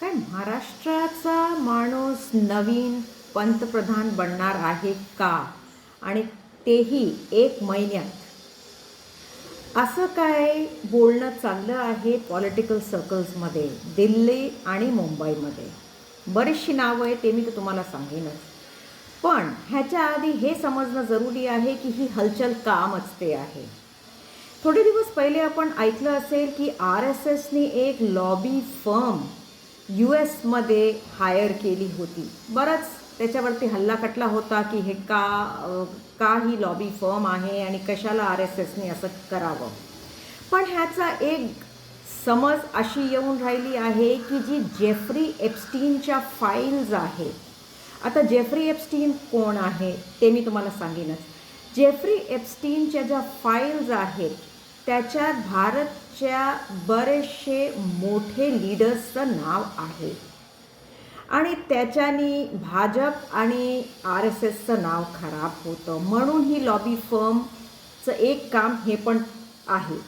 काय महाराष्ट्राचा माणूस नवीन पंतप्रधान बनणार आहे का? आणि तेही एक महिन्यात. असं काय बोलणं चाललं आहे पॉलिटिकल सर्कल्समध्ये दिल्ली आणि मुंबईमध्ये? बरीचशी नावं आहे ते मी तर तुम्हाला सांगेनच. पण ह्याच्या आधी हे समजणं जरुरी आहे की ही हलचल काम असते आहे. थोडे दिवस पहिले आपण ऐकलं असेल की आर एस एसने एक लॉबी फर्म यू एसमध्ये हायर केली होती. बराच त्याच्यावरती हल्ला कटला होता की हे का का ही लॉबी फर्म आहे आणि कशाला आर एस एसने असं करावं? पण ह्याचा एक समज अशी येऊन राहिली आहे की जी जेफ्री एप्स्टीनच्या फाईल्स आहेत. आता जेफ्री एप्स्टीन कोण आहे ते मी तुम्हाला सांगेनच. जेफ्री एप्स्टीनच्या ज्या फाईल्स आहेत त्याच्यात भारतच्या बरेचसे मोठे लीडर्सचं नाव आहे. आणि त्याच्यानी भाजप आणि आर एस एसचं नाव खराब होतं. म्हणून ही लॉबी फर्मचं एक काम हे पण आहे.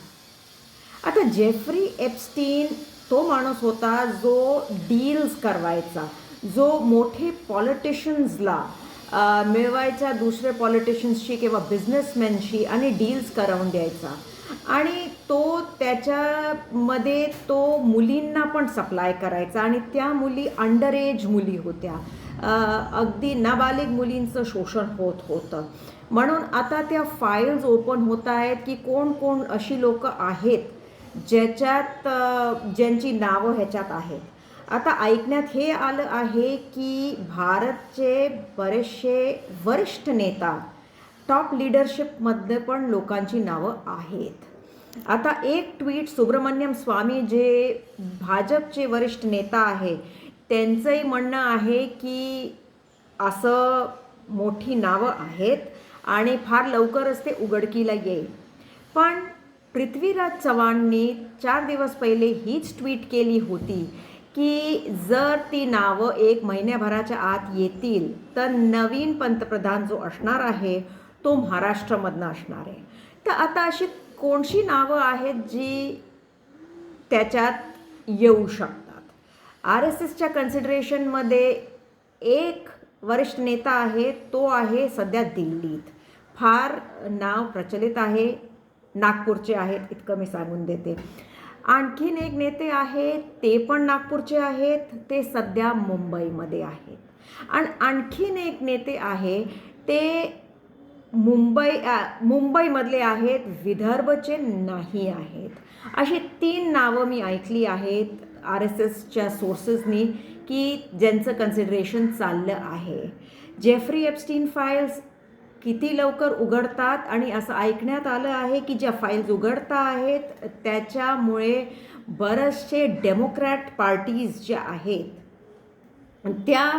आता जेफ्री एप्स्टीन तो माणूस होता जो डील्स करवायचा जो मोठे पॉलिटिशियन्सला मिळवायचा दुसरे पॉलिटिशियन्सशी किंवा बिझनेसमॅनशी आणि डील्स करवून द्यायचा. आणि तो त्याच्यामध्ये तो मुलींना पण सप्लाय करायचा आणि त्या मुली अंडर एज मुली होत्या. अगदी नाबालिग मुलींचं शोषण होत होतं. म्हणून आता त्या फाईल्स ओपन होत आहेत की कोण कोण अशी लोक आहेत ज्याच्यात ज्यांची नावं ह्याच्यात आहेत. आता ऐकण्यात हे आलं आहे की भारतचे बरेचसे वरिष्ठ नेता टॉप लिडरशिपमध्ये पण लोकांची नावं आहेत. आता एक ट्विट सुब्रमण्यम स्वामी जे भाजपचे वरिष्ठ नेता आहे त्यांचंही म्हणणं आहे की असं मोठी नावं आहेत आणि फार लवकरच ते उघडकीला येईल. पण पृथ्वीराज चव्हाणनी चार दिवस पहिले हीच ट्विट केली होती की जर ती नावं एक महिन्याभराच्या आत येतील तर नवीन पंतप्रधान जो असणार आहे तो महाराष्ट्रामधनं असणार आहे. तर आता अशी कोणशी नावं आहेत जी त्याच्यात येऊ शकतात? आर एस एसच्या कन्सिडरेशनमध्ये एक वरिष्ठ नेता आहे तो आहे सध्या दिल्लीत. फार नाव प्रचलित आहे नागपूरचे आहेत इतकं मी सांगून देते. आणखीन एक नेते आहेत ते पण नागपूरचे आहेत ते सध्या मुंबईमध्ये आहेत. आणि आणखीन एक नेते आहे ते मुंबई मुंबईमधले आहेत विदर्भचे नाही आहेत. अशी तीन नावं मी ऐकली आहेत आर एस एसच्या सोर्सेसनी की ज्यांचं कन्सिडरेशन चाललं आहे. जेफ्री एप्स्टीन फाईल्स किती लवकर उघडतात आणि असं ऐकण्यात आलं आहे की ज्या फाईल्स उघडता आहेत त्याच्यामुळे बरेचसे डेमोक्रॅट पार्टीज ज्या आहेत त्या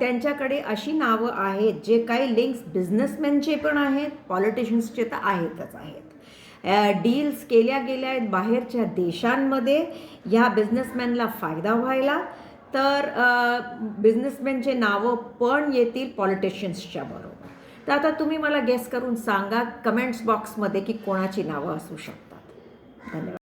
त्यांच्याकडे अशी नावं आहेत जे काही लिंक्स बिझनेसमॅनचे पण आहेत पॉलिटिशियन्सचे तर आहेतच आहेत. डील्स केल्या गेल्या आहेत बाहेरच्या देशांमध्ये ह्या बिझनेसमॅनला फायदा व्हायला. तर बिझनेसमॅनचे नावं पण येतील पॉलिटिशियन्सच्या बरोबर. तर आता तुम्ही मला गेस करून सांगा कमेंट्स बॉक्समध्ये की कोणाची नावं असू शकतात. धन्यवाद.